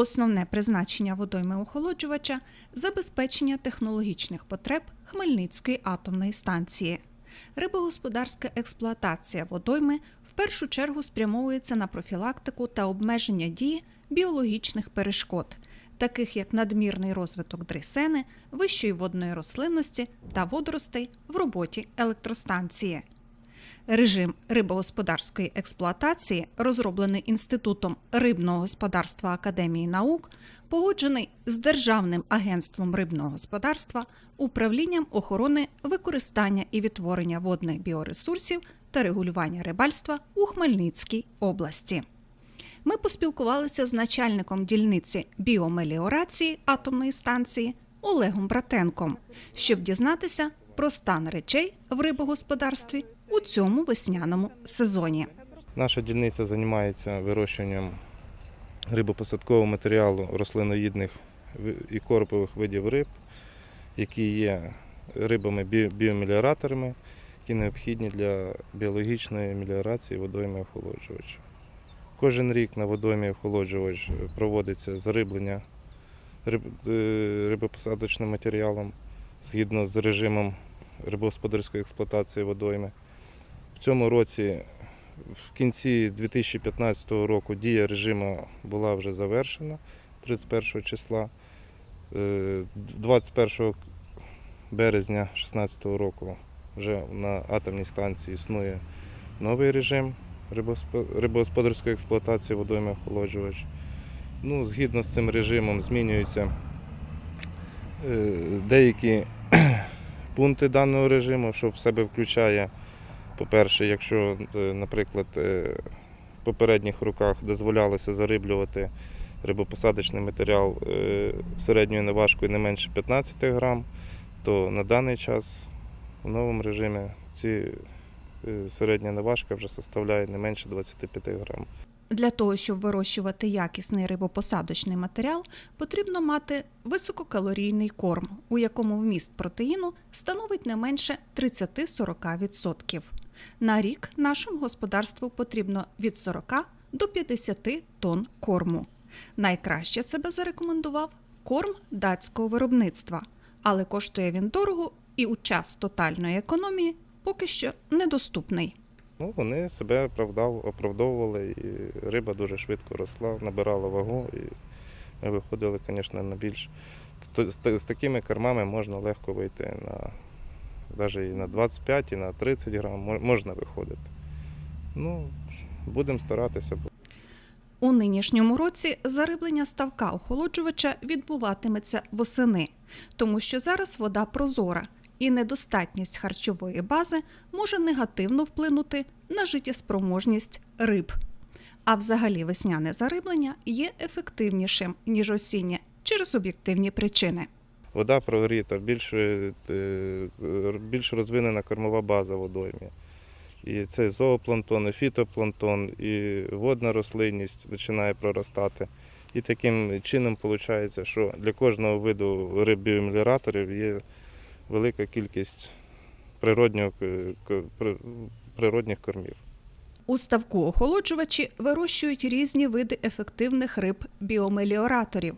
Основне призначення водойми охолоджувача забезпечення технологічних потреб Хмельницької атомної станції. Рибогосподарська експлуатація водойми в першу чергу спрямовується на профілактику та обмеження дії біологічних перешкод, таких як надмірний розвиток дресени, вищої водної рослинності та водоростей в роботі електростанції. Режим рибогосподарської експлуатації, розроблений Інститутом рибного господарства Академії наук, погоджений з Державним агентством рибного господарства, управлінням охорони використання і відтворення водних біоресурсів та регулювання рибальства у Хмельницькій області. Ми поспілкувалися з начальником дільниці біомеліорації атомної станції Олегом Братенком, щоб дізнатися про стан речей в рибогосподарстві у цьому весняному сезоні. Наша дільниця займається вирощуванням рибопосадкового матеріалу рослиноїдних і коропових видів риб, які є рибами бі- біомеліораторами, які необхідні для біологічної меліорації водойми охолоджувача. Кожен рік на водоймі охолоджувач проводиться зариблення е, рибопосадочним матеріалом згідно з режимом рибогосподарської експлуатації водойми. В цьому році в кінці 2015 року дія режиму була вже завершена 31 числа. Е, 21 березня 2016 року вже на атомній станції існує новий режим рибогосподарської експлуатації водойми охолоджувач. Ну, згідно з цим режимом змінюються е, деякі пункти даного режиму, що в себе включає по-перше, якщо, е, наприклад, е, в попередніх роках дозволялося зариблювати рибопосадочний матеріал е, середньою наважкою не менше 15 грам, то на даний час в новому режимі ці е, середня наважка вже составляє не менше 25 грам. Для того, щоб вирощувати якісний рибопосадочний матеріал, потрібно мати висококалорійний корм, у якому вміст протеїну становить не менше 30-40%. На рік нашому господарству потрібно від 40 до 50 тонн корму. Найкраще себе зарекомендував корм датського виробництва, але коштує він дорого і у час тотальної економії поки що недоступний. Ну, вони себе оправдовували, і риба дуже швидко росла, набирала вагу, і ми виходили, звісно, на більш. То- З, такими кормами можна легко вийти на навіть і на 25, і на 30 грам можна виходити. Ну, будемо старатися. У нинішньому році зариблення ставка охолоджувача відбуватиметься восени, тому що зараз вода прозора, і недостатність харчової бази може негативно вплинути на життєспроможність риб. А взагалі весняне зариблення є ефективнішим, ніж осіннє, через об'єктивні причини. Вода прогріта, більш, е, більш розвинена кормова база водоймі. І це зоопланктон, і фітопланктон, і водна рослинність починає проростати. І таким чином виходить, що для кожного виду риб біомеліораторів є велика кількість природнього, природних кормів. У ставку охолоджувачі вирощують різні види ефективних риб біомеліораторів.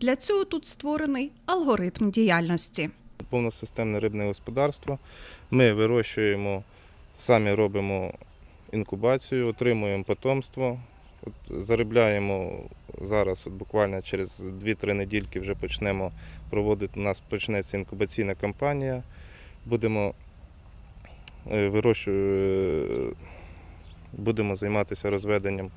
Для цього тут створений алгоритм діяльності. повносистемне рибне господарство. Ми вирощуємо, самі робимо інкубацію, отримуємо потомство. От заробляємо зараз, от буквально через 2-3 недільки вже почнемо проводити. У нас почнеться інкубаційна кампанія. Будемо е, вирощу- будемо займатися розведенням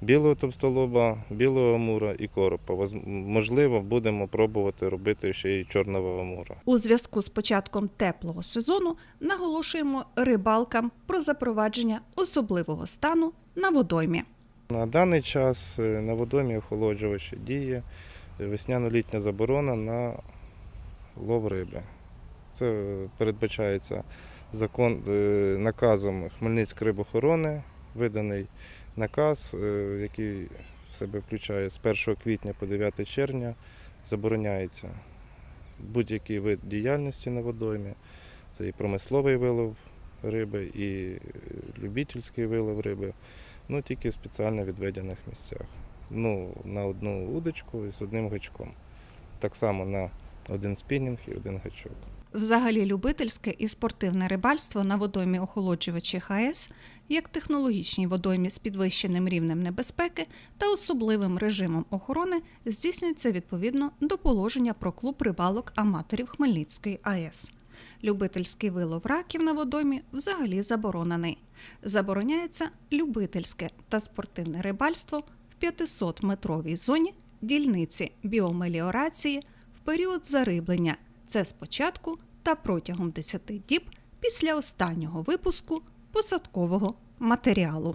білого товстолоба, білого амура і коропа. Можливо, будемо пробувати робити ще й чорного амура. У зв'язку з початком теплого сезону наголошуємо рибалкам про запровадження особливого стану на водоймі. На даний час е, на водомі охолоджувачі діє весняно-літня заборона на лов риби. Це е, передбачається закон, е, наказом Хмельницької рибохорони, виданий наказ, е, який в себе включає з 1 квітня по 9 червня, забороняється будь-який вид діяльності на водоймі. Це і промисловий вилов риби, і е, любительський вилов риби. Ну, тільки в спеціально відведених місцях. ну, на одну удочку з одним гачком. Так само на один спінінг і один гачок. Взагалі, любительське і спортивне рибальство на водоймі охолоджувачі ХАЕС, як технологічній водоймі з підвищеним рівнем небезпеки та особливим режимом охорони, здійснюється відповідно до положення про клуб рибалок аматорів Хмельницької АЕС. Любительський вилов раків на водоймі взагалі заборонений. Забороняється любительське та спортивне рибальство в 500-метровій зоні дільниці біомеліорації в період зариблення. Це спочатку та протягом 10 діб після останнього випуску посадкового матеріалу.